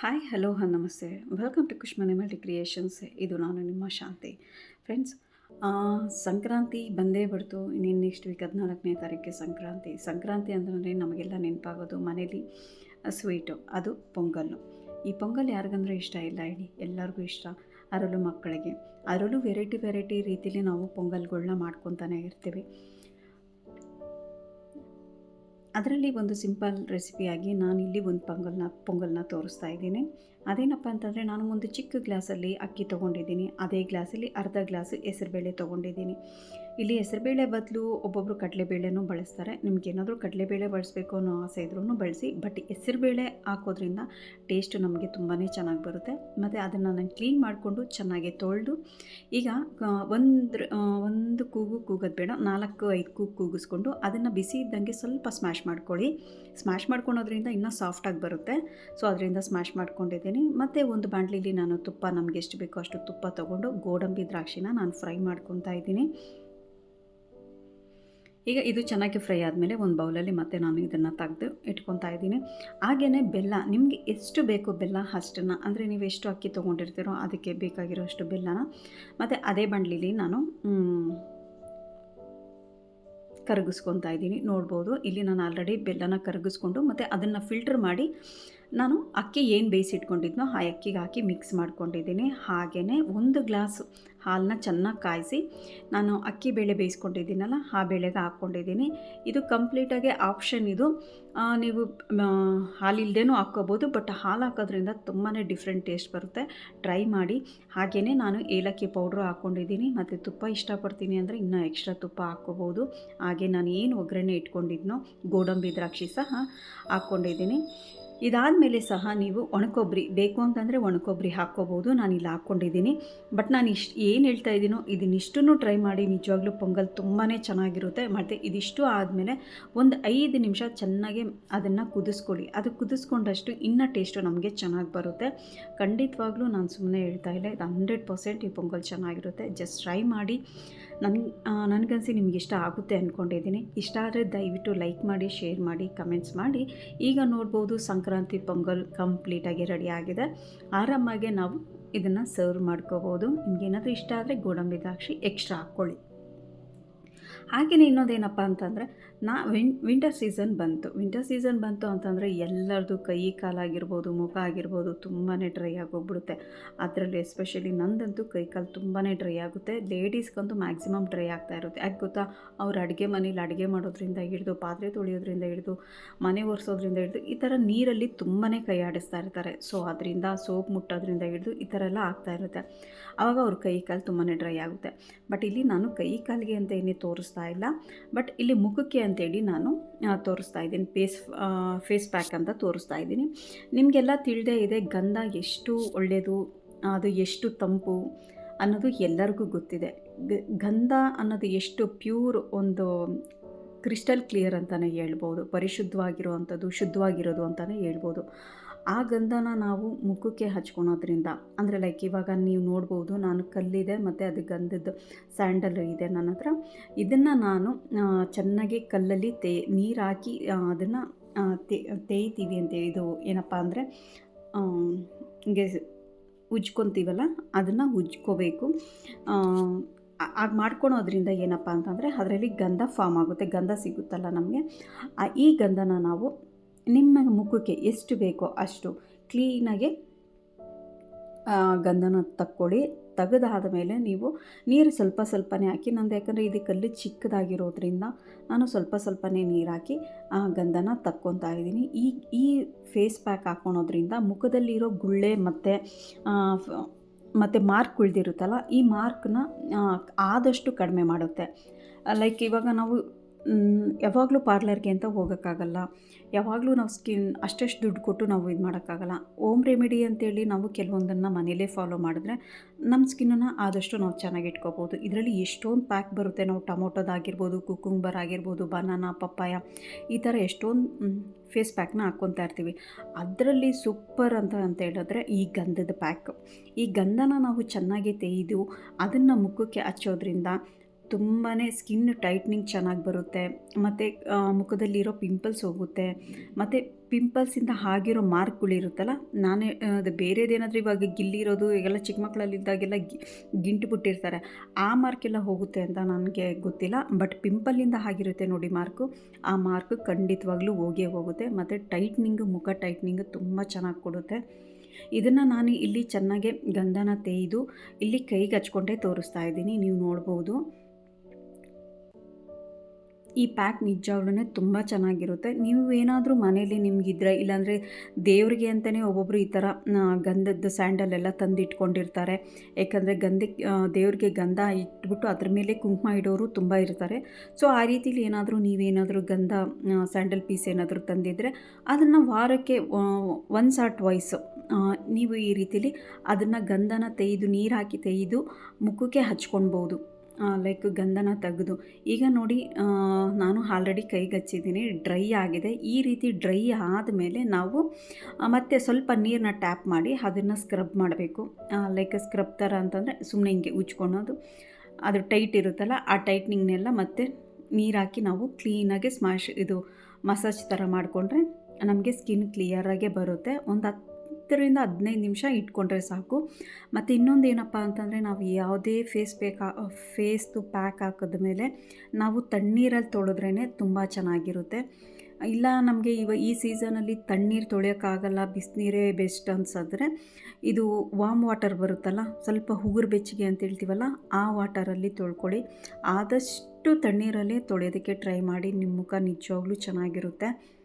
Hi hello ಹಾಂ, ನಮಸ್ತೆ. Welcome to Kushmane multi creations ಇದು ನಾನು ನಿಮ್ಮ ಶಾಂತಿ. ಫ್ರೆಂಡ್ಸ್ ಸಂಕ್ರಾಂತಿ ಬಂದೇ ಬರ್ತು ಇನ್ನೇನು ನೆಕ್ಸ್ಟ್ ವೀಕ್ ಹದಿನಾಲ್ಕನೇ ತಾರೀಕಿಗೆ ಸಂಕ್ರಾಂತಿ. ಸಂಕ್ರಾಂತಿ ಅಂತಂದರೆ ನಮಗೆಲ್ಲ ನೆನಪಾಗೋದು ಮನೇಲಿ ಸ್ವೀಟು ಅದು ಪೊಂಗಲ್ಲು ಈ ಪೊಂಗಲ್ ಯಾರಿಗಂದ್ರೆ ಇಷ್ಟ ಇಲ್ಲ ಹೇಳಿ, ಎಲ್ಲರಿಗೂ ಇಷ್ಟ. ಅದರಲ್ಲೂ ಮಕ್ಕಳಿಗೆ. ಅದರಲ್ಲೂ ವೆರೈಟಿ ವೆರೈಟಿ ರೀತಿಲಿ ನಾವು ಪೊಂಗಲ್ಗಳನ್ನ ಮಾಡ್ಕೊತಾನೆ ಇರ್ತೀವಿ. ಅದರಲ್ಲಿ ಒಂದು ಸಿಂಪಲ್ ರೆಸಿಪಿಯಾಗಿ ನಾನು ಇಲ್ಲಿ ಒಂದು ಪೊಂಗಲ್ನ ಪೊಂಗಲ್ನ ತೋರಿಸ್ತಾ ಇದ್ದೀನಿ. ಅದೇನಪ್ಪ ಅಂತಂದರೆ ನಾನು ಒಂದು ಚಿಕ್ಕ ಗ್ಲಾಸಲ್ಲಿ ಅಕ್ಕಿ ತೊಗೊಂಡಿದ್ದೀನಿ, ಅದೇ ಗ್ಲಾಸಲ್ಲಿ ಅರ್ಧ ಗ್ಲಾಸ್ ಹೆಸರುಬೇಳೆ ತೊಗೊಂಡಿದ್ದೀನಿ. ಇಲ್ಲಿ ಹೆಸರುಬೇಳೆ ಬದಲು ಒಬ್ಬೊಬ್ಬರು ಕಡಲೆಬೇಳೆನೂ ಬಳಸ್ತಾರೆ. ನಿಮ್ಗೆ ಏನಾದರೂ ಕಡಲೆಬೇಳೆ ಬಳಸಬೇಕು ಅನ್ನೋ ಆಸೆ ಇದ್ರೂ ಬಳಸಿ, ಬಟ್ ಹೆಸರುಬೇಳೆ ಹಾಕೋದ್ರಿಂದ ಟೇಸ್ಟು ನಮಗೆ ತುಂಬಾ ಚೆನ್ನಾಗಿ ಬರುತ್ತೆ. ಮತ್ತು ಅದನ್ನು ನಾನು ಕ್ಲೀನ್ ಮಾಡಿಕೊಂಡು ಚೆನ್ನಾಗಿ ತೊಳೆದು, ಈಗ ಒಂದು ಒಂದು ಕೂಗು ಕೂಗೋದು ಬೇಡ, ನಾಲ್ಕು, ಐದು ಕೂಗು ಕೂಗಿಸ್ಕೊಂಡು ಅದನ್ನು ಬಿಸಿ ಇದ್ದಂಗೆ ಸ್ವಲ್ಪ ಸ್ಮ್ಯಾಶ್ ಮಾಡ್ಕೊಳ್ಳಿ. ಸ್ಮ್ಯಾಶ್ ಮಾಡ್ಕೊಳೋದ್ರಿಂದ ಇನ್ನೂ ಸಾಫ್ಟಾಗಿ ಬರುತ್ತೆ. ಸೊ ಅದರಿಂದ ಸ್ಮ್ಯಾಶ್ ಮಾಡ್ಕೊಂಡಿದ್ದೀನಿ. ಮತ್ತು ಒಂದು ಬಾಂಡ್ಲಿಲಿ ನಾನು ತುಪ್ಪ ನಮಗೆ ಎಷ್ಟು ಬೇಕೋ ಅಷ್ಟು ತುಪ್ಪ ತೊಗೊಂಡು ಗೋಡಂಬಿ ದ್ರಾಕ್ಷಿನ ನಾನು ಫ್ರೈ ಮಾಡ್ಕೊತಾ ಇದ್ದೀನಿ. ಈಗ ಇದು ಚೆನ್ನಾಗಿ ಫ್ರೈ ಆದಮೇಲೆ ಒಂದು ಬೌಲಲ್ಲಿ ಮತ್ತೆ ನಾನು ಇದನ್ನು ತೆಗೆದು ಇಟ್ಕೊತಾ ಇದ್ದೀನಿ. ಹಾಗೆಯೇ ಬೆಲ್ಲ, ನಿಮಗೆ ಎಷ್ಟು ಬೇಕು ಬೆಲ್ಲ ಅಷ್ಟನ್ನು, ಅಂದರೆ ನೀವು ಎಷ್ಟು ಅಕ್ಕಿ ತೊಗೊಂಡಿರ್ತೀರೋ ಅದಕ್ಕೆ ಬೇಕಾಗಿರೋ ಅಷ್ಟು ಬೆಲ್ಲನ, ಮತ್ತು ಅದೇ ಬಂಡ್ಲಿಲಿ ನಾನು ಕರಗಿಸ್ಕೊತಾ ಇದ್ದೀನಿ. ನೋಡ್ಬೋದು, ಇಲ್ಲಿ ನಾನು ಆಲ್ರೆಡಿ ಬೆಲ್ಲನ ಕರಗಿಸ್ಕೊಂಡು ಮತ್ತು ಅದನ್ನು ಫಿಲ್ಟ್ರ್ ಮಾಡಿ ನಾನು ಅಕ್ಕಿ ಏನು ಬೇಯಿಸಿಟ್ಕೊಂಡಿದ್ನೋ ಆ ಅಕ್ಕಿಗೆ ಹಾಕಿ ಮಿಕ್ಸ್ ಮಾಡ್ಕೊಂಡಿದ್ದೀನಿ. ಹಾಗೆಯೇ ಒಂದು ಗ್ಲಾಸ್ ಹಾಲನ್ನ ಚೆನ್ನಾಗಿ ಕಾಯಿಸಿ ನಾನು ಅಕ್ಕಿ ಬೇಳೆ ಬೇಯಿಸ್ಕೊಂಡಿದ್ದೀನಲ್ಲ ಆ ಬೇಳೆಗೆ ಹಾಕ್ಕೊಂಡಿದ್ದೀನಿ. ಇದು ಕಂಪ್ಲೀಟಾಗಿ ಆಪ್ಷನ್ ಇದು. ನೀವು ಹಾಲಿಲ್ದೇನೂ ಹಾಕ್ಕೋಬೋದು ಬಟ್ ಹಾಲು ಹಾಕೋದ್ರಿಂದ ತುಂಬಾ ಡಿಫ್ರೆಂಟ್ ಟೇಸ್ಟ್ ಬರುತ್ತೆ. ಟ್ರೈ ಮಾಡಿ. ಹಾಗೆಯೇ ನಾನು ಏಲಕ್ಕಿ ಪೌಡ್ರು ಹಾಕ್ಕೊಂಡಿದ್ದೀನಿ. ಮತ್ತು ತುಪ್ಪ ಇಷ್ಟಪಡ್ತೀನಿ ಅಂದರೆ ಇನ್ನೂ ಎಕ್ಸ್ಟ್ರಾ ತುಪ್ಪ ಹಾಕ್ಕೋಬೋದು. ಹಾಗೆ ನಾನು ಏನು ಒಗ್ಗರಣೆ ಇಟ್ಕೊಂಡಿದ್ನೋ ಗೋಡಂಬಿ ದ್ರಾಕ್ಷಿ ಸಹ ಹಾಕ್ಕೊಂಡಿದ್ದೀನಿ. ಇದಾದಮೇಲೆ ಸಹ ನೀವು ಒಣಕೊಬ್ಬರಿ ಬೇಕು ಅಂತಂದರೆ ಒಣಕೊಬ್ಬರಿ ಹಾಕ್ಕೋಬೋದು. ನಾನು ಇಲ್ಲಿ ಹಾಕ್ಕೊಂಡಿದ್ದೀನಿ. ಬಟ್ ನಾನು ಇಷ್ಟು ಏನು ಹೇಳ್ತಾ ಇದ್ದೀನೋ ಇದನ್ನಿಷ್ಟನ್ನು ಟ್ರೈ ಮಾಡಿ. ನಿಜವಾಗ್ಲೂ ಪೊಂಗಲ್ ತುಂಬಾ ಚೆನ್ನಾಗಿರುತ್ತೆ. ಮತ್ತು ಇದಿಷ್ಟು ಆದಮೇಲೆ ಒಂದು ಐದು ನಿಮಿಷ ಚೆನ್ನಾಗಿ ಅದನ್ನು ಕುದಿಸ್ಕೊಳ್ಳಿ. ಅದು ಕುದಿಸ್ಕೊಂಡಷ್ಟು ಇನ್ನೂ ಟೇಸ್ಟು ನಮಗೆ ಚೆನ್ನಾಗಿ ಬರುತ್ತೆ. ಖಂಡಿತವಾಗ್ಲೂ ನಾನು ಸುಮ್ಮನೆ ಹೇಳ್ತಾ ಇಲ್ಲ, ಇದು ಹಂಡ್ರೆಡ್ ಪರ್ಸೆಂಟ್ ಈ ಪೊಂಗಲ್ ಚೆನ್ನಾಗಿರುತ್ತೆ. ಜಸ್ಟ್ ಟ್ರೈ ಮಾಡಿ. ನನ್ ನನಗನ್ಸಿ ನಿಮ್ಗೆ ಇಷ್ಟ ಆಗುತ್ತೆ ಅಂದ್ಕೊಂಡಿದ್ದೀನಿ ಇಷ್ಟ ಆದರೆ ದಯವಿಟ್ಟು ಲೈಕ್ ಮಾಡಿ, ಶೇರ್ ಮಾಡಿ, ಕಮೆಂಟ್ಸ್ ಮಾಡಿ. ಈಗ ನೋಡ್ಬೋದು ಸಂಕ್ರಾಂತಿ ಪೊಂಗಲ್ ಕಂಪ್ಲೀಟಾಗಿ ರೆಡಿ ಆಗಿದೆ. ಆರಾಮಾಗೆ ನಾವು ಇದನ್ನು ಸರ್ವ್ ಮಾಡ್ಕೋಬೋದು. ನಿಮ್ಗೇನಾದರೂ ಇಷ್ಟ ಆದರೆ ಗೋಡಂಬಿ ದ್ರಾಕ್ಷಿ ಎಕ್ಸ್ಟ್ರಾ ಹಾಕ್ಕೊಳ್ಳಿ. ಹಾಗೆಯೇ ಇನ್ನೊಂದೇನಪ್ಪ ಅಂತಂದರೆ ನಾ ವಿನ್ ವಿಂಟರ್ ಸೀಸನ್ ಬಂತು. ವಿಂಟರ್ ಸೀಸನ್ ಬಂತು ಅಂತಂದರೆ ಎಲ್ಲರದು ಕೈ ಕಾಲಾಗಿರ್ಬೋದು ಮುಖ ಆಗಿರ್ಬೋದು ತುಂಬಾ ಡ್ರೈ ಆಗೋಗ್ಬಿಡುತ್ತೆ. ಅದರಲ್ಲಿ ಎಸ್ಪೆಷಲಿ ನಂದಂತೂ ಕೈ ಕಾಲು ತುಂಬಾ ಡ್ರೈ ಆಗುತ್ತೆ. ಲೇಡೀಸ್ಗಂತೂ ಮ್ಯಾಕ್ಸಿಮಮ್ ಡ್ರೈ ಆಗ್ತಾ ಇರುತ್ತೆ. ಯಾಕೆ ಗೊತ್ತಾ? ಅವ್ರು ಅಡುಗೆ ಮನೇಲಿ ಅಡುಗೆ ಮಾಡೋದ್ರಿಂದ ಹಿಡಿದು, ಪಾತ್ರೆ ತೊಳೆಯೋದ್ರಿಂದ ಹಿಡಿದು, ಮನೆ ಒರೆಸೋದ್ರಿಂದ ಹಿಡಿದು ಈ ಥರ ನೀರಲ್ಲಿ ತುಂಬಾ ಕೈ ಆಡಿಸ್ತಾ ಇರ್ತಾರೆ. ಸೊ ಅದರಿಂದ ಸೋಪ್ ಮುಟ್ಟೋದ್ರಿಂದ ಹಿಡಿದು ಈ ಥರ ಎಲ್ಲ ಆಗ್ತಾ ಇರುತ್ತೆ. ಆವಾಗ ಅವ್ರ ಕೈ ಕಾಲು ತುಂಬಾ ಡ್ರೈ ಆಗುತ್ತೆ. ಬಟ್ ಇಲ್ಲಿ ನಾನು ಕೈ ಕಾಲಿಗೆ ಅಂತ ಏನೇ ತೋರಿಸ್ತಾ ಇಲ್ಲ. ಬಟ್ ಇಲ್ಲಿ ಮುಖಕ್ಕೆ ಅಂತೇಳಿ ನಾನು ತೋರಿಸ್ತಾ ಇದ್ದೀನಿ. ಫೇಸ್ ಫೇಸ್ ಪ್ಯಾಕ್ ಅಂತ ತೋರಿಸ್ತಾ ಇದ್ದೀನಿ. ನಿಮಗೆಲ್ಲ ತಿಳಿದೇ ಇದೆ ಗಂಧ ಎಷ್ಟು ಒಳ್ಳೆಯದು, ಅದು ಎಷ್ಟು ತಂಪು ಅನ್ನೋದು ಎಲ್ಲರಿಗೂ ಗೊತ್ತಿದೆ. ಗಂಧ ಅನ್ನೋದು ಎಷ್ಟು ಪ್ಯೂರ್ ಒಂದು ಕ್ರಿಸ್ಟಲ್ ಕ್ಲಿಯರ್ ಅಂತಲೇ ಹೇಳ್ಬೋದು, ಪರಿಶುದ್ಧವಾಗಿರುವಂಥದ್ದು, ಶುದ್ಧವಾಗಿರೋದು ಅಂತಲೇ ಹೇಳ್ಬೋದು. ಆ ಗಂಧನ ನಾವು ಮುಖಕ್ಕೆ ಹಚ್ಕೊಳೋದ್ರಿಂದ, ಅಂದರೆ ಲೈಕ್ ಇವಾಗ ನೀವು ನೋಡ್ಬೋದು ನಾನು ಕಲ್ಲಿದೆ, ಮತ್ತು ಅದು ಗಂಧದ ಸ್ಯಾಂಡಲ್ ಇದೆ ನನ್ನ ಹತ್ರ. ಇದನ್ನು ನಾನು ಚೆನ್ನಾಗಿ ಕಲ್ಲಲ್ಲಿ ತೇ, ನೀರು ಹಾಕಿ ಅದನ್ನು ತೇಯ್ತೀವಿ ಅಂತ ಇದು ಏನಪ್ಪ ಅಂದರೆ ಹಿಂಗೆ ಉಜ್ಕೊತೀವಲ್ಲ, ಅದನ್ನು ಉಜ್ಕೋಬೇಕು. ಆಗ ಮಾಡ್ಕೊಳೋದ್ರಿಂದ ಏನಪ್ಪ ಅಂತಂದರೆ, ಅದರಲ್ಲಿ ಗಂಧ ಫಾರ್ಮ್ ಆಗುತ್ತೆ, ಗಂಧ ಸಿಗುತ್ತಲ್ಲ ನಮಗೆ. ಈ ಗಂಧನ ನಾವು ನಿಮ್ಮ ಮುಖಕ್ಕೆ ಎಷ್ಟು ಬೇಕೋ ಅಷ್ಟು ಕ್ಲೀನಾಗಿ ಗಂಧನ ತಕ್ಕೊಳ್ಳಿ. ತೆಗೆದಾದ ಮೇಲೆ ನೀವು ನೀರು ಸ್ವಲ್ಪ ಸ್ವಲ್ಪನೇ ಹಾಕಿ, ನಂದು ಯಾಕಂದರೆ ಇದು ಕಲ್ಲು ಚಿಕ್ಕದಾಗಿರೋದ್ರಿಂದ ನಾನು ಸ್ವಲ್ಪ ಸ್ವಲ್ಪನೇ ನೀರು ಹಾಕಿ, ಆ, ಗಂಧನ ತಕ್ಕೊತಾ ಇದ್ದೀನಿ. ಈ ಈ ಫೇಸ್ ಪ್ಯಾಕ್ ಹಾಕೊಳೋದ್ರಿಂದ ಮುಖದಲ್ಲಿರೋ ಗುಳ್ಳೆ ಮತ್ತು ಮತ್ತು ಮಾರ್ಕ್ ಉಳಿದಿರುತ್ತಲ್ಲ, ಈ ಮಾರ್ಕ್ನ ಆದಷ್ಟು ಕಡಿಮೆ ಮಾಡುತ್ತೆ. ಲೈಕ್ ಇವಾಗ ನಾವು ಯಾವಾಗಲೂ ಪಾರ್ಲರ್ಗೆ ಅಂತ ಹೋಗೋಕ್ಕಾಗಲ್ಲ. ಯಾವಾಗಲೂ ನಾವು ಸ್ಕಿನ್ ಅಷ್ಟೆಷ್ಟು ದುಡ್ಡು ಕೊಟ್ಟು ನಾವು ಇದು ಮಾಡೋಕ್ಕಾಗಲ್ಲ. ಓಮ್ ರೆಮಿಡಿ ಅಂತೇಳಿ ನಾವು ಕೆಲವೊಂದನ್ನು ಮನೇಲೇ ಫಾಲೋ ಮಾಡಿದ್ರೆ ನಮ್ಮ ಸ್ಕಿನ್ನನ್ನು ಆದಷ್ಟು ನಾವು ಚೆನ್ನಾಗಿ ಇಟ್ಕೋಬೋದು. ಇದರಲ್ಲಿ ಎಷ್ಟೊಂದು ಪ್ಯಾಕ್ ಬರುತ್ತೆ. ನಾವು ಟೊಮೊಟೊದಾಗಿರ್ಬೋದು ಕುಕುಂಬರ್ ಆಗಿರ್ಬೋದು, ಬನಾನಾ, ಪಪ್ಪಾಯ, ಈ ಥರ ಎಷ್ಟೊಂದು ಫೇಸ್ ಪ್ಯಾಕ್ನ ಹಾಕ್ಕೊತಾ ಇರ್ತೀವಿ. ಅದರಲ್ಲಿ ಸೂಪರ್ ಅಂತ ಅಂತ ಹೇಳಿದ್ರೆ ಈ ಗಂಧದ ಪ್ಯಾಕ್. ಈ ಗಂಧನ ನಾವು ಚೆನ್ನಾಗಿ ತೆಗೆದು ಅದನ್ನು ಮುಖಕ್ಕೆ ಹಚ್ಚೋದ್ರಿಂದ ತುಂಬಾ ಸ್ಕಿನ್ ಟೈಟ್ನಿಂಗ್ ಚೆನ್ನಾಗಿ ಬರುತ್ತೆ. ಮತ್ತು ಮುಖದಲ್ಲಿರೋ ಪಿಂಪಲ್ಸ್ ಹೋಗುತ್ತೆ. ಮತ್ತು ಪಿಂಪಲ್ಸಿಂದ ಆಗಿರೋ ಮಾರ್ಕ್ಗಳಿರುತ್ತಲ್ಲ ನಾನೇ ಅದು ಬೇರೆದೇನಾದರೂ ಇವಾಗ ಗಿಲ್ಲಿರೋದು ಈಗೆಲ್ಲ ಚಿಕ್ಕ ಮಕ್ಕಳಲ್ಲಿದ್ದಾಗೆಲ್ಲ ಗಿಂಟು ಬಿಟ್ಟಿರ್ತಾರೆ. ಆ ಮಾರ್ಕೆಲ್ಲ ಹೋಗುತ್ತೆ ಅಂತ ನನಗೆ ಗೊತ್ತಿಲ್ಲ. ಬಟ್ ಪಿಂಪಲ್ಲಿಂದ ಆಗಿರುತ್ತೆ ನೋಡಿ ಮಾರ್ಕು ಆ ಮಾರ್ಕ್ ಖಂಡಿತವಾಗ್ಲೂ ಹೋಗೇ ಹೋಗುತ್ತೆ. ಮತ್ತು ಟೈಟ್ನಿಂಗು ಮುಖ ಟೈಟ್ನಿಂಗು ತುಂಬ ಚೆನ್ನಾಗಿ ಕೊಡುತ್ತೆ. ಇದನ್ನು ನಾನು ಇಲ್ಲಿ ಚೆನ್ನಾಗೆ ಗಂಧನ ತೇಯ್ದು, ಇಲ್ಲಿ ಕೈಗೆ ಹಚ್ಕೊಂಡೇ ತೋರಿಸ್ತಾ ಇದ್ದೀನಿ. ನೀವು ನೋಡ್ಬೋದು. ಈ ಪ್ಯಾಕ್ ನಿಜವಾಗ್ಲೂ ತುಂಬ ಚೆನ್ನಾಗಿರುತ್ತೆ. ನೀವು ಏನಾದರೂ ಮನೇಲಿ ನಿಮಗಿದ್ರೆ, ಇಲ್ಲಾಂದರೆ ದೇವರಿಗೆ ಅಂತಲೇ ಒಬ್ಬೊಬ್ಬರು ಈ ಥರ ಗಂಧದ ಸ್ಯಾಂಡಲ್ ಎಲ್ಲ ತಂದು ಇಟ್ಕೊಂಡಿರ್ತಾರೆ ಯಾಕಂದರೆ ಗಂಧಕ್ಕೆ ದೇವ್ರಿಗೆ ಗಂಧ ಇಟ್ಬಿಟ್ಟು ಅದ್ರ ಮೇಲೆ ಕುಂಕುಮ ಇಡೋರು ತುಂಬ ಇರ್ತಾರೆ. ಸೊ ಆ ರೀತಿಲಿ ಏನಾದರೂ ನೀವೇನಾದರೂ ಗಂಧ ಸ್ಯಾಂಡಲ್ ಪೀಸ್ ಏನಾದರೂ ತಂದಿದ್ದರೆ ಅದನ್ನು ವಾರಕ್ಕೆ ಒನ್ಸ್ ಆರ್ ಟ್ವೈಸ್ ನೀವು ಈ ರೀತಿಲಿ ಅದನ್ನು ಗಂಧನ ತೆಗೆದು ನೀರು ಹಾಕಿ ತೆಗೆದು ಮುಖಕ್ಕೆ ಹಚ್ಕೊಳ್ಬೋದು ಲೈಕ್ ಗಂಧನ ತೆಗೆದು. ಈಗ ನೋಡಿ ನಾನು ಆಲ್ರೆಡಿ ಕೈಗೆ ಹಚ್ಚಿದ್ದೀನಿ ಡ್ರೈ ಆಗಿದೆ. ಈ ರೀತಿ ಡ್ರೈ ಆದಮೇಲೆ ನಾವು ಮತ್ತೆ ಸ್ವಲ್ಪ ನೀರನ್ನ ಟ್ಯಾಪ್ ಮಾಡಿ ಅದನ್ನು ಸ್ಕ್ರಬ್ ಮಾಡಬೇಕು. ಲೈಕ್ ಸ್ಕ್ರಬ್ ಥರ ಅಂತಂದರೆ ಸುಮ್ಮನೆ ಹಿಂಗೆ ಉಜ್ಕೊಳೋದು. ಅದು ಟೈಟ್ ಇರುತ್ತಲ್ಲ, ಆ ಟೈಟ್ನಿಂಗ್ನೆಲ್ಲ ಮತ್ತೆ ನೀರು ಹಾಕಿ ನಾವು ಕ್ಲೀನಾಗಿ ಸ್ಮ್ಯಾಶ್ ಇದು ಮಸಾಜ್ ಥರ ಮಾಡಿಕೊಂಡ್ರೆ ನಮಗೆ ಸ್ಕಿನ್ ಕ್ಲಿಯರಾಗೇ ಬರುತ್ತೆ. ಒಂದು ಹತ್ತು ಹತ್ತರಿಂದ ಹದಿನೈದು ನಿಮಿಷ ಇಟ್ಕೊಂಡ್ರೆ ಸಾಕು. ಮತ್ತು ಇನ್ನೊಂದು ಏನಪ್ಪ ಅಂತಂದರೆ ನಾವು ಯಾವುದೇ ಫೇಸ್ ಬೇಕಾ ಫೇಸ್ದು ಪ್ಯಾಕ್ ಹಾಕಿದ ಮೇಲೆ ನಾವು ತಣ್ಣೀರಲ್ಲಿ ತೊಳೆದ್ರೇ ತುಂಬ ಚೆನ್ನಾಗಿರುತ್ತೆ. ಇಲ್ಲ ನಮಗೆ ಇವ, ಈ ಸೀಸನಲ್ಲಿ ತಣ್ಣೀರು ತೊಳೆಯೋಕ್ಕಾಗಲ್ಲ, ಬಿಸಿನೀರೇ ಬೆಸ್ಟ್ ಅನ್ಸಿದ್ರೆ ಇದು ವಾಮ್ ವಾಟರ್ ಬರುತ್ತಲ್ಲ, ಸ್ವಲ್ಪ ಹುಗುರು ಬೆಚ್ಚಗೆ ಅಂತ ಹೇಳ್ತೀವಲ್ಲ, ಆ ವಾಟರಲ್ಲಿ ತೊಳ್ಕೊಳ್ಳಿ. ಆದಷ್ಟು ತಣ್ಣೀರಲ್ಲೇ ತೊಳೆಯೋದಕ್ಕೆ ಟ್ರೈ ಮಾಡಿ, ನಿಮ್ಮ ಮುಖ ನಿಜವಾಗ್ಲೂ ಚೆನ್ನಾಗಿರುತ್ತೆ.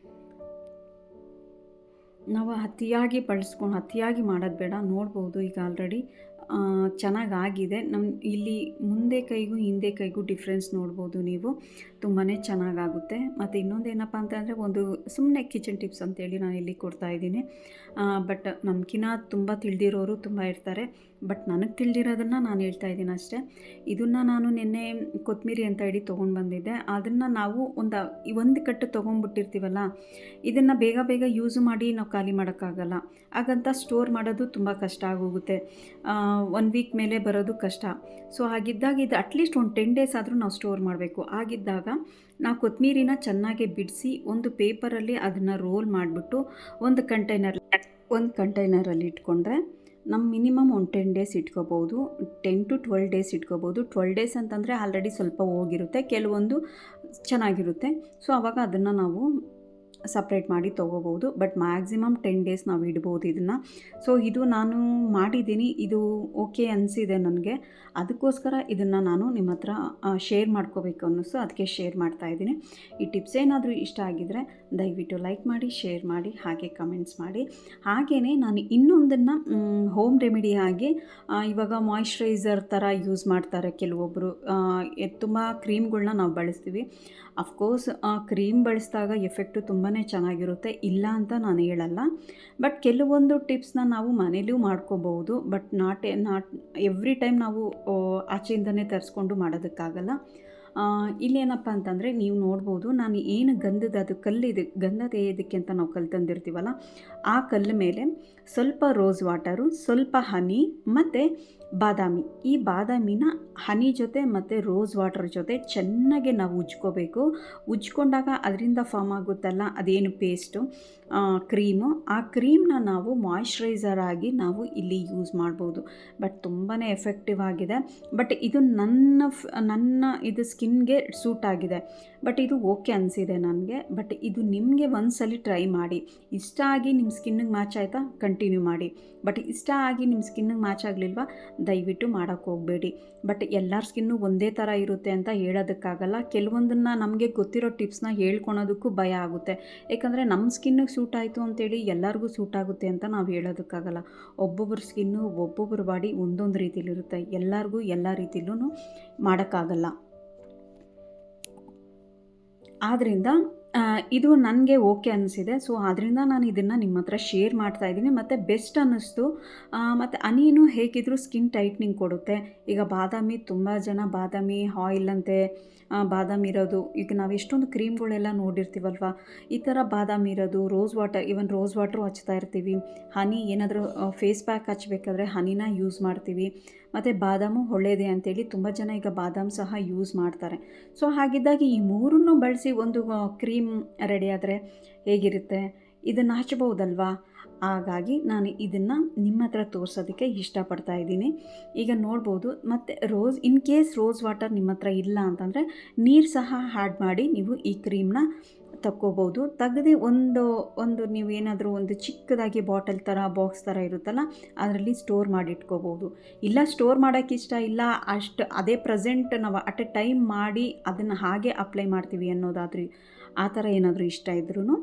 ನಾವು ಅತಿಯಾಗಿ ಬಳಸ್ಕೊಂಡು, ಅತಿಯಾಗಿ ಮಾಡೋದು ಬೇಡ, ನೋಡ್ಬೋದು ಈಗ ಆಲ್ರೆಡಿ ಚೆನ್ನಾಗಾಗಿದೆ. ನಮ್ಮ ಇಲ್ಲಿ ಮುಂದೆ ಕೈಗೂ ಹಿಂದೆ ಕೈಗೂ ಡಿಫ್ರೆನ್ಸ್ ನೋಡ್ಬೋದು ನೀವು. ತುಂಬಾ ಚೆನ್ನಾಗಾಗುತ್ತೆ. ಮತ್ತು ಇನ್ನೊಂದು ಏನಪ್ಪ ಅಂತಂದರೆ ಒಂದು ಸುಮ್ಮನೆ ಕಿಚನ್ ಟಿಪ್ಸ್ ಅಂತೇಳಿ ನಾನು ಇಲ್ಲಿ ಕೊಡ್ತಾ ಇದ್ದೀನಿ. ಬಟ್ ನಮ್ಗಿನ ತುಂಬ ತಿಳಿದಿರೋರು ತುಂಬ ಇರ್ತಾರೆ. ಬಟ್ ನನಗೆ ತಿಳಿದಿರೋದನ್ನು ನಾನು ಹೇಳ್ತಾ ಇದ್ದೀನಿ ಅಷ್ಟೇ. ಇದನ್ನು ನಾನು ನಿನ್ನೆ ಕೊತ್ತಂಬರಿ ಅಂತ ಹೇಳಿ ತೊಗೊಂಡು ಬಂದಿದ್ದೆ. ಅದನ್ನು ನಾವು ಒಂದು ಒಂದು ಕಟ್ಟು ತೊಗೊಂಡ್ಬಿಟ್ಟಿರ್ತೀವಲ್ಲ ಇದನ್ನು ಬೇಗ ಬೇಗ ಯೂಸ್ ಮಾಡಿ ನಾವು ಖಾಲಿ ಮಾಡೋಕ್ಕಾಗಲ್ಲ. ಹಾಗಂತ ಸ್ಟೋರ್ ಮಾಡೋದು ತುಂಬ ಕಷ್ಟ ಆಗೋಗುತ್ತೆ. ಒನ್ ವೀಕ್ ಮೇಲೆ ಬರೋದು ಕಷ್ಟ. ಸೊ ಹಾಗಿದ್ದಾಗ ಇದು ಅಟ್ಲೀಸ್ಟ್ ಒಂದು ಟೆನ್ ಡೇಸ್ ಆದರೂ ನಾವು ಸ್ಟೋರ್ ಮಾಡಬೇಕು. ಆಗಿದ್ದಾಗ ನಾವು ಕೊತ್ತಂಬರಿನ ಚೆನ್ನಾಗಿ ಬಿಡಿಸಿ ಒಂದು ಪೇಪರಲ್ಲಿ ಅದನ್ನು ರೋಲ್ ಮಾಡಿಬಿಟ್ಟು ಒಂದು ಕಂಟೈನರ್ ಒಂದು ಕಂಟೈನರಲ್ಲಿ ಇಟ್ಕೊಂಡ್ರೆ ನಮ್ಮ ಮಿನಿಮಮ್ ಒಂದು ಟೆನ್ ಡೇಸ್ ಇಟ್ಕೋಬೋದು ಟೆನ್ ಟು ಟ್ವೆಲ್ ಡೇಸ್ ಇಟ್ಕೋಬೋದು. ಟ್ವೆಲ್ ಡೇಸ್ ಅಂತಂದರೆ ಆಲ್ರೆಡಿ ಸ್ವಲ್ಪ ಹೋಗಿರುತ್ತೆ, ಕೆಲವೊಂದು ಚೆನ್ನಾಗಿರುತ್ತೆ. ಸೊ ಆವಾಗ ಅದನ್ನು ನಾವು ಸಪ್ರೇಟ್ ಮಾಡಿ ತೊಗೋಬೋದು ಬಟ್ ಮ್ಯಾಕ್ಸಿಮಮ್ ಟೆನ್ ಡೇಸ್ ನಾವು ಇಡ್ಬೋದು ಇದನ್ನು. ಸೊ ಇದು ನಾನು ಮಾಡಿದ್ದೀನಿ, ಇದು ಓಕೆ ಅನಿಸಿದೆ ನನಗೆ. ಅದಕ್ಕೋಸ್ಕರ ಇದನ್ನು ನಾನು ನಿಮ್ಮ ಹತ್ರ ಶೇರ್ ಮಾಡ್ಕೋಬೇಕು ಅನ್ನಿಸ್ತು ಅದಕ್ಕೆ ಶೇರ್ ಮಾಡ್ತಾಯಿದ್ದೀನಿ ಈ ಟಿಪ್ಸ್ ಏನಾದರೂ ಇಷ್ಟ ಆಗಿದರೆ ದಯವಿಟ್ಟು ಲೈಕ್ ಮಾಡಿ ಶೇರ್ ಮಾಡಿ, ಹಾಗೆ ಕಮೆಂಟ್ಸ್ ಮಾಡಿ. ಹಾಗೆಯೇ ನಾನು ಇನ್ನೊಂದನ್ನು, ಹೋಮ್ ರೆಮಿಡಿ ಆಗಿ ಇವಾಗ ಮಾಯಿಶ್ಚರೈಸರ್ ಥರ ಯೂಸ್ ಮಾಡ್ತಾರೆ ಕೆಲವೊಬ್ಬರು ತುಂಬ ಕ್ರೀಮ್ಗಳನ್ನ ನಾವು ಬಳಸ್ತೀವಿ. ಅಫ್ಕೋರ್ಸ್ ಕ್ರೀಮ್ ಬಳಸಿದಾಗ ಎಫೆಕ್ಟು ತುಂಬಾ ಚೆನ್ನಾಗಿರುತ್ತೆ, ಇಲ್ಲ ಅಂತ ನಾನು ಹೇಳಲ್ಲ. ಬಟ್ ಕೆಲವೊಂದು ಟಿಪ್ಸ್ನ ನಾವು ಮನೇಲೂ ಮಾಡ್ಕೋಬಹುದು, but not not every time ನಾವು ಆಚೆಯಿಂದನೇ ತರಿಸ್ಕೊಂಡು ಮಾಡೋದಕ್ಕಾಗಲ್ಲ. ಇಲ್ಲೇನಪ್ಪ ಅಂತಂದರೆ ನೀವು ನೋಡ್ಬೋದು, ನಾನು ಏನು ಗಂಧದ, ಅದು ಕಲ್ಲಿದೆ, ಗಂಧದ ಇದಕ್ಕೆ ಅಂತ ನಾವು ಕಲ್ಲು ತಂದಿರ್ತೀವಲ್ಲ, ಆ ಕಲ್ಲು ಮೇಲೆ ಸ್ವಲ್ಪ ರೋಸ್ ವಾಟರು ಸ್ವಲ್ಪ ಹನಿ ಮತ್ತು ಬಾದಾಮಿ. ಈ ಬಾದಾಮಿನ ಹನಿ ಜೊತೆ ಮತ್ತು ರೋಸ್ ವಾಟರ್ ಜೊತೆ ಚೆನ್ನಾಗಿ ನಾವು ಉಜ್ಕೋಬೇಕು. ಉಜ್ಕೊಂಡಾಗ ಅದರಿಂದ ಫಾರ್ಮ್ ಆಗುತ್ತಲ್ಲ, ಅದೇನು ಪೇಸ್ಟು ಕ್ರೀಮು ಆ ಕ್ರೀಮ್ನ ನಾವು ಮಾಯ್ಶ್ಚರೈಸರ್ ಆಗಿ ನಾವು ಇಲ್ಲಿ ಯೂಸ್ ಮಾಡ್ಬೋದು. ಬಟ್ ತುಂಬಾ ಎಫೆಕ್ಟಿವ್ ಆಗಿದೆ. ಬಟ್ ಇದು ನನ್ನ ನನ್ನ ಇದು ಸ್ಕಿನ್ಗೆ ಸೂಟ್ ಆಗಿದೆ. ಬಟ್ ಇದು ಓಕೆ ಅನಿಸಿದೆ ನನಗೆ. ಬಟ್ ಇದು ನಿಮಗೆ ಒಂದ್ಸಲಿ ಟ್ರೈ ಮಾಡಿ. ಇಷ್ಟ ಆಗಿ ನಿಮ್ಮ ಸ್ಕಿನ್ನಿಗೆ ಮ್ಯಾಚ್ ಆಯಿತಾ? ಕಂಟಿನ್ಯೂ ಮಾಡಿ. ಬಟ್ ಇಷ್ಟ ಆಗಿ ನಿಮ್ಮ ಸ್ಕಿನ್ನಿಗೆ ಮ್ಯಾಚ್ ಆಗಲಿಲ್ವಾ? ದಯವಿಟ್ಟು ಮಾಡೋಕ್ಕೆ ಹೋಗಬೇಡಿ. ಬಟ್ ಎಲ್ಲರ ಸ್ಕಿನ್ನು ಒಂದೇ ಥರ ಇರುತ್ತೆ ಅಂತ ಹೇಳೋದಕ್ಕಾಗಲ್ಲ. ಕೆಲವೊಂದನ್ನು ನಮಗೆ ಗೊತ್ತಿರೋ ಟಿಪ್ಸ್ನ ಹೇಳ್ಕೊಳೋದಕ್ಕೂ ಭಯ ಆಗುತ್ತೆ. ಯಾಕಂದರೆ ನಮ್ಮ ಸ್ಕಿನ್ನಿಗೆ ಸೂಟ್ ಆಯಿತು ಅಂತೇಳಿ ಎಲ್ಲರಿಗೂ ಸೂಟ್ ಆಗುತ್ತೆ ಅಂತ ನಾವು ಹೇಳೋದಕ್ಕಾಗಲ್ಲ. ಒಬ್ಬೊಬ್ಬರ ಸ್ಕಿನ್ನು ಒಬ್ಬೊಬ್ಬರ ಬಾಡಿ ಒಂದೊಂದು ರೀತಿಲಿರುತ್ತೆ. ಎಲ್ಲರಿಗೂ ಎಲ್ಲ ರೀತಿಲೂ ಮಾಡೋಕ್ಕಾಗಲ್ಲ. ಆದ್ದರಿಂದ ಇದು ನನಗೆ ಓಕೆ ಅನಿಸಿದೆ. ಸೊ ಆದ್ದರಿಂದ ನಾನು ಇದನ್ನು ನಿಮ್ಮ ಹತ್ರ ಶೇರ್ ಮಾಡ್ತಾ ಇದ್ದೀನಿ. ಮತ್ತು ಬೆಸ್ಟ್ ಅನ್ನಿಸ್ತು. ಮತ್ತು ಹನಿನೂ ಹೇಗಿದ್ದರೂ ಸ್ಕಿನ್ ಟೈಟ್ನಿಂಗ್ ಕೊಡುತ್ತೆ. ಈಗ ಬಾದಾಮಿ ತುಂಬ ಜನ ಬಾದಾಮಿ ಆಯಿಲ್ ಅಂತೆ ಬಾದಾಮಿ ಇರೋದು. ಈಗ ನಾವು ಎಷ್ಟೊಂದು ಕ್ರೀಮ್ಗಳೆಲ್ಲ ನೋಡಿರ್ತೀವಲ್ವ? ಈ ಥರ ಬಾದಾಮಿ ಇರೋದು rose water even rose water ಹಚ್ತಾ ಇರ್ತೀವಿ. ಹನಿ ಏನಾದರೂ ಫೇಸ್ ಪ್ಯಾಕ್ ಹಚ್ಬೇಕಾದ್ರೆ ಹನಿನ ಯೂಸ್ ಮಾಡ್ತೀವಿ. ಮತ್ತು ಬಾದಾಮು ಒಳ್ಳೆಯದೇ ಅಂತೇಳಿ ತುಂಬ ಜನ ಈಗ ಬಾದಾಮ್ ಸಹ ಯೂಸ್ ಮಾಡ್ತಾರೆ. ಸೊ ಹಾಗಿದ್ದಾಗ ಈ ಮೂರನ್ನು ಬಳಸಿ ಒಂದು ಕ್ರೀಮ್ ರೆಡಿ ಆದರೆ ಹೇಗಿರುತ್ತೆ? ಇದನ್ನು ಹಚ್ಚಬಹುದಲ್ವಾ ಹಾಗಾಗಿ ನಾನು ಇದನ್ನು ನಿಮ್ಮ ಹತ್ರ ತೋರಿಸೋದಕ್ಕೆ ಇಷ್ಟಪಡ್ತಾ ಇದ್ದೀನಿ. ಈಗ ನೋಡ್ಬೋದು, ಮತ್ತು rose in case rose water ನಿಮ್ಮ ಹತ್ರ ಇಲ್ಲ ಅಂತಂದರೆ ನೀರು ಸಹ ಆ್ಯಡ್ ಮಾಡಿ ನೀವು ಈ ಕ್ರೀಮ್ನ ತಕ್ಕೋಬೋದು. ತೆಗೆದೇ ಒಂದು ಒಂದು ನೀವು ಏನಾದರೂ ಒಂದು ಚಿಕ್ಕದಾಗಿ ಬಾಟಲ್ ಥರ ಬಾಕ್ಸ್ ಥರ ಇರುತ್ತಲ್ಲ, ಅದರಲ್ಲಿ ಸ್ಟೋರ್ ಮಾಡಿ ಇಟ್ಕೋಬೋದು ಇಲ್ಲ ಸ್ಟೋರ್ ಮಾಡೋಕ್ಕೆ ಇಷ್ಟ ಇಲ್ಲ, ಅಷ್ಟು, ಅದೇ ಪ್ರೆಸೆಂಟ್ ನಾವು ಅಟ್ ಎ ಟೈಮ್ ಮಾಡಿ ಅದನ್ನು ಹಾಗೆ ಅಪ್ಲೈ ಮಾಡ್ತೀವಿ ಅನ್ನೋದಾದ್ರೂ, ಆ ಥರ ಏನಾದರೂ ಇಷ್ಟ ಇದ್ರೂ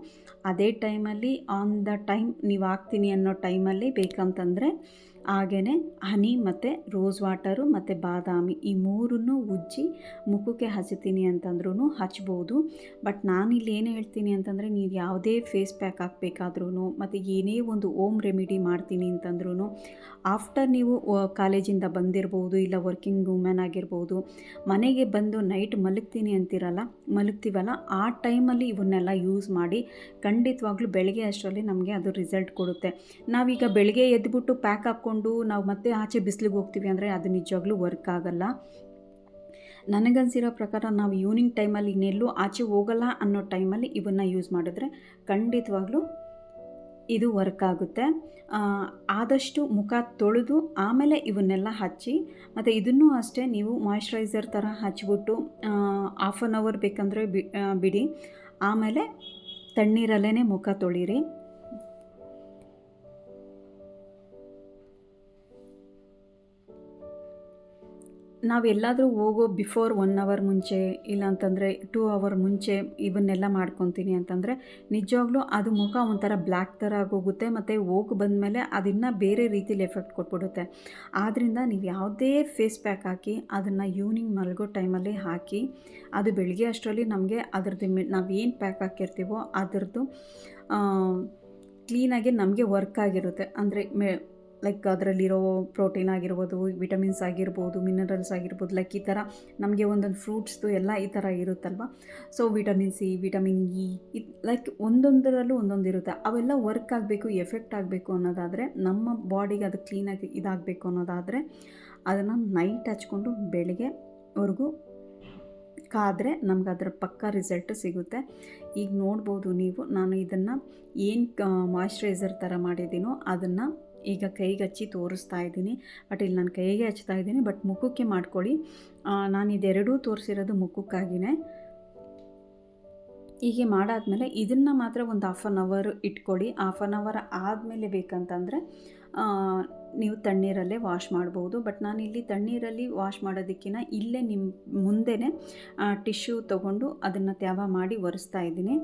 ಅದೇ ಟೈಮಲ್ಲಿ, ಆನ್ ದ ಟೈಮ್ ನೀವು ಹಾಕ್ತೀನಿ ಅನ್ನೋ ಟೈಮಲ್ಲಿ ಬೇಕಂತಂದರೆ ಹಾಗೆಯೇ ಹನಿ ಮತ್ತು ರೋಸ್ ವಾಟರು ಮತ್ತು ಬಾದಾಮಿ ಈ ಮೂರನ್ನು ಉಜ್ಜಿ ಮುಖಕ್ಕೆ ಹಚ್ತೀನಿ ಅಂತಂದ್ರೂ ಹಚ್ಬೋದು. ಬಟ್ ನಾನು ಇಲ್ಲಿ ಏನು ಹೇಳ್ತೀನಿ ಅಂತಂದರೆ ನೀವು ಯಾವುದೇ ಫೇಸ್ ಪ್ಯಾಕ್ ಹಾಕ್ಬೇಕಾದ್ರೂ ಮತ್ತು ಏನೇ ಒಂದು ಓಮ್ ರೆಮಿಡಿ ಮಾಡ್ತೀನಿ ಅಂತಂದ್ರೂ ಆಫ್ಟರ್ ನೀವು ಕಾಲೇಜಿಂದ ಬಂದಿರ್ಬೋದು ಇಲ್ಲ ವರ್ಕಿಂಗ್ ವುಮೆನ್ ಆಗಿರ್ಬೋದು, ಮನೆಗೆ ಬಂದು ನೈಟ್ ಮಲಗ್ತೀನಿ ಅಂತಿರಲ್ಲ, ಮಲಗ್ತೀವಲ್ಲ, ಆ ಟೈಮಲ್ಲಿ ಇವನ್ನೆಲ್ಲ ಯೂಸ್ ಮಾಡಿ ಖಂಡಿತವಾಗ್ಲೂ ಬೆಳಗ್ಗೆ ಅಷ್ಟರಲ್ಲಿ ನಮಗೆ ಅದು ರಿಸಲ್ಟ್ ಕೊಡುತ್ತೆ. ನಾವೀಗ ಬೆಳಗ್ಗೆ ಎದ್ಬಿಟ್ಟು ಪ್ಯಾಕ್ ಹಾಕ್ಕೊಂಡು ನಾವು ಮತ್ತೆ ಆಚೆ ಬಿಸಿಲಿಗೆ ಹೋಗ್ತೀವಿ ಅಂದರೆ ಅದು ನಿಜವಾಗ್ಲೂ ವರ್ಕ್ ಆಗಲ್ಲ. ನನಗನ್ಸಿರೋ ಪ್ರಕಾರ ನಾವು ಈವ್ನಿಂಗ್ ಟೈಮಲ್ಲಿ ಇನ್ನೆಲ್ಲೂ ಆಚೆ ಹೋಗಲ್ಲ ಅನ್ನೋ ಟೈಮಲ್ಲಿ ಇವನ್ನು ಯೂಸ್ ಮಾಡಿದ್ರೆ ಖಂಡಿತವಾಗ್ಲೂ ಇದು ವರ್ಕ್ ಆಗುತ್ತೆ. ಆದಷ್ಟು ಮುಖ ತೊಳೆದು ಆಮೇಲೆ ಇವನ್ನೆಲ್ಲ ಹಚ್ಚಿ, ಮತ್ತು ಇದನ್ನು ಅಷ್ಟೇ ನೀವು ಮಾಯಶ್ಚರೈಸರ್ ಥರ ಹಚ್ಚಿಬಿಟ್ಟು ಹಾಫ್ ಆನ್ ಅವರ್ ಬೇಕಂದರೆ ಬಿಡಿ. ಆಮೇಲೆ ತಣ್ಣೀರಲ್ಲೇ ಮುಖ ತೊಳೀರಿ. ನಾವೆಲ್ಲಾದರೂ ಹೋಗೋ ಬಿಫೋರ್ ಒನ್ ಅವರ್ ಮುಂಚೆ, ಇಲ್ಲಾಂತಂದರೆ ಟೂ ಅವರ್ ಮುಂಚೆ ಇವನ್ನೆಲ್ಲ ಮಾಡ್ಕೊತೀನಿ ಅಂತಂದರೆ ನಿಜವಾಗ್ಲೂ ಅದು ಮುಖ ಒಂಥರ ಬ್ಲ್ಯಾಕ್ ಥರ ಆಗೋಗುತ್ತೆ ಮತ್ತು ಹೋಗಿ ಬಂದಮೇಲೆ ಅದನ್ನು ಬೇರೆ ರೀತಿಲಿ ಎಫೆಕ್ಟ್ ಕೊಟ್ಬಿಡುತ್ತೆ. ಆದ್ದರಿಂದ ನೀವು ಯಾವುದೇ ಫೇಸ್ ಪ್ಯಾಕ್ ಹಾಕಿ ಅದನ್ನು ಈವ್ನಿಂಗ್ ಮಲಗೋ ಟೈಮಲ್ಲಿ ಹಾಕಿ, ಅದು ಬೆಳಗ್ಗೆ ಅಷ್ಟರಲ್ಲಿ ನಮಗೆ ಅದರದ್ದು ನಾವು ಏನು ಪ್ಯಾಕ್ ಹಾಕಿರ್ತೀವೋ ಅದರದ್ದು ಕ್ಲೀನಾಗಿ ನಮಗೆ ವರ್ಕ್ ಆಗಿರುತ್ತೆ. ಅಂದರೆ ಲೈಕ್ ಅದರಲ್ಲಿರೋ ಪ್ರೋಟೀನ್ ಆಗಿರ್ಬೋದು ವಿಟಮಿನ್ಸ್ ಆಗಿರ್ಬೋದು ಮಿನರಲ್ಸ್ ಆಗಿರ್ಬೋದು ಲೈಕ್ ಈ ಥರ ನಮಗೆ ಒಂದೊಂದು ಫ್ರೂಟ್ಸ್ದು ಎಲ್ಲ ಈ ಥರ ಇರುತ್ತಲ್ವ? So vitamin C vitamin E like ಒಂದೊಂದರಲ್ಲೂ ಒಂದೊಂದು ಇರುತ್ತೆ. ಅವೆಲ್ಲ ವರ್ಕ್ ಆಗಬೇಕು ಎಫೆಕ್ಟ್ ಆಗಬೇಕು ಅನ್ನೋದಾದರೆ, ನಮ್ಮ ಬಾಡಿಗೆ ಅದು ಕ್ಲೀನಾಗಿ ಇದಾಗಬೇಕು ಅನ್ನೋದಾದರೆ, ಅದನ್ನು ನೈಟ್ ಹಚ್ಕೊಂಡು ಬೆಳಗ್ಗೆವರೆಗೂ ಕಾದರೆ ನಮ್ಗೆ ಅದರ ಪಕ್ಕ ರಿಸಲ್ಟ್ ಸಿಗುತ್ತೆ. ಈಗ ನೋಡ್ಬೋದು ನೀವು, ನಾನು ಇದನ್ನು ಏನು ಮಾಯ್ಶ್ಚರೈಸರ್ ಥರ ಮಾಡಿದ್ದೀನೋ ಅದನ್ನು ಈಗ ಕೈಗೆ ಹಚ್ಚಿ ತೋರಿಸ್ತಾ ಇದ್ದೀನಿ. ಬಟ್ ಇಲ್ಲಿ ನಾನು ಕೈಗೆ ಹಚ್ತಾ ಇದ್ದೀನಿ. ಬಟ್ ಮುಖಕ್ಕೆ ಮಾಡ್ಕೊಳ್ಳಿ. ನಾನು ಇದೆರಡೂ ತೋರಿಸಿರೋದು ಮುಖಕ್ಕಾಗಿಯೇ ಹೀಗೆ ಮಾಡಾದಮೇಲೆ ಇದನ್ನು ಮಾತ್ರ ಒಂದು ಹಾಫ್ ಆನ್ ಅವರ್ ಇಟ್ಕೊಳ್ಳಿ. ಹಾಫ್ ಆನ್ ಅವರ್ ಆದಮೇಲೆ ಬೇಕಂತಂದರೆ ನೀವು ತಣ್ಣೀರಲ್ಲೇ ವಾಶ್ ಮಾಡ್ಬೋದು. ಬಟ್ ನಾನು ಇಲ್ಲಿ ತಣ್ಣೀರಲ್ಲಿ ವಾಶ್ ಮಾಡೋದಕ್ಕಿಂತ ಇಲ್ಲೇ ನಿಮ್ಮ ಮುಂದೆನೇ ಟಿಶ್ಯೂ ತೊಗೊಂಡು ಅದನ್ನು ತ್ಯಾವ ಮಾಡಿ ಒರೆಸ್ತಾ ಇದ್ದೀನಿ.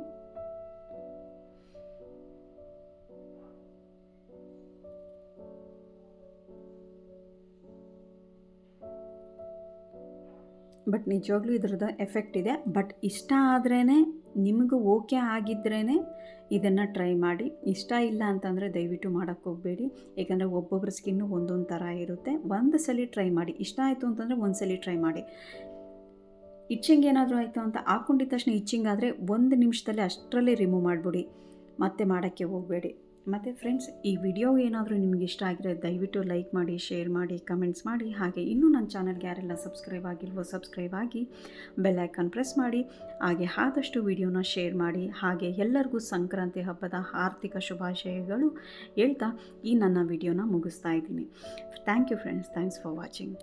ಬಟ್ ನಿಜವಾಗ್ಲೂ ಇದ್ರದ್ದು ಎಫೆಕ್ಟ್ ಇದೆ. ಬಟ್ ಇಷ್ಟ ಆದ್ರೇ ನಿಮಗೂ ಓಕೆ ಆಗಿದ್ರೇ ಇದನ್ನು ಟ್ರೈ ಮಾಡಿ. ಇಷ್ಟ ಇಲ್ಲ ಅಂತಂದರೆ ದಯವಿಟ್ಟು ಮಾಡೋಕ್ಕೆ ಹೋಗಬೇಡಿ. ಏಕೆಂದರೆ ಒಬ್ಬೊಬ್ಬರ ಸ್ಕಿನ್ನು ಒಂದೊಂದು ಥರ ಇರುತ್ತೆ. ಒಂದು ಸಲ ಟ್ರೈ ಮಾಡಿ. ಇಷ್ಟ ಆಯಿತು ಅಂತಂದರೆ ಒಂದು ಸಲ ಟ್ರೈ ಮಾಡಿ. ಇಚ್ಚಿಂಗ್ ಏನಾದರೂ ಆಯಿತು ಅಂತ ಹಾಕ್ಕೊಂಡಿದ್ದ ತಕ್ಷಣ ಇಚ್ಚಿಂಗ್ ಆದರೆ ಒಂದು ನಿಮಿಷದಲ್ಲಿ ಅಷ್ಟರಲ್ಲೇ ರಿಮೂವ್ ಮಾಡಿಬಿಡಿ. ಮತ್ತೆ ಮಾಡೋಕ್ಕೆ ಹೋಗಬೇಡಿ. ಮತ್ತು ಫ್ರೆಂಡ್ಸ್ ಈ ವಿಡಿಯೋ ಏನಾದರೂ ನಿಮಗೆ ಇಷ್ಟ ಆಗಿರೋ ದಯವಿಟ್ಟು ಲೈಕ್ ಮಾಡಿ ಶೇರ್ ಮಾಡಿ ಕಮೆಂಟ್ಸ್ ಮಾಡಿ. ಹಾಗೆ ಇನ್ನೂ ನನ್ನ ಚಾನಲ್ಗೆ ಯಾರೆಲ್ಲ ಸಬ್ಸ್ಕ್ರೈಬ್ ಆಗಿಲ್ವೋ ಸಬ್ಸ್ಕ್ರೈಬ್ ಆಗಿ ಬೆಲ್ ಐಕಾನ್ ಪ್ರೆಸ್ ಮಾಡಿ. ಹಾಗೆ ಆದಷ್ಟು ವಿಡಿಯೋನ ಶೇರ್ ಮಾಡಿ. ಹಾಗೆ ಎಲ್ಲರಿಗೂ ಸಂಕ್ರಾಂತಿ ಹಬ್ಬದ ಆರ್ಥಿಕ ಶುಭಾಶಯಗಳು ಹೇಳ್ತಾ ಈ ನನ್ನ ವಿಡಿಯೋನ ಮುಗಿಸ್ತಾ ಇದ್ದೀನಿ. Thank you friends thanks for watching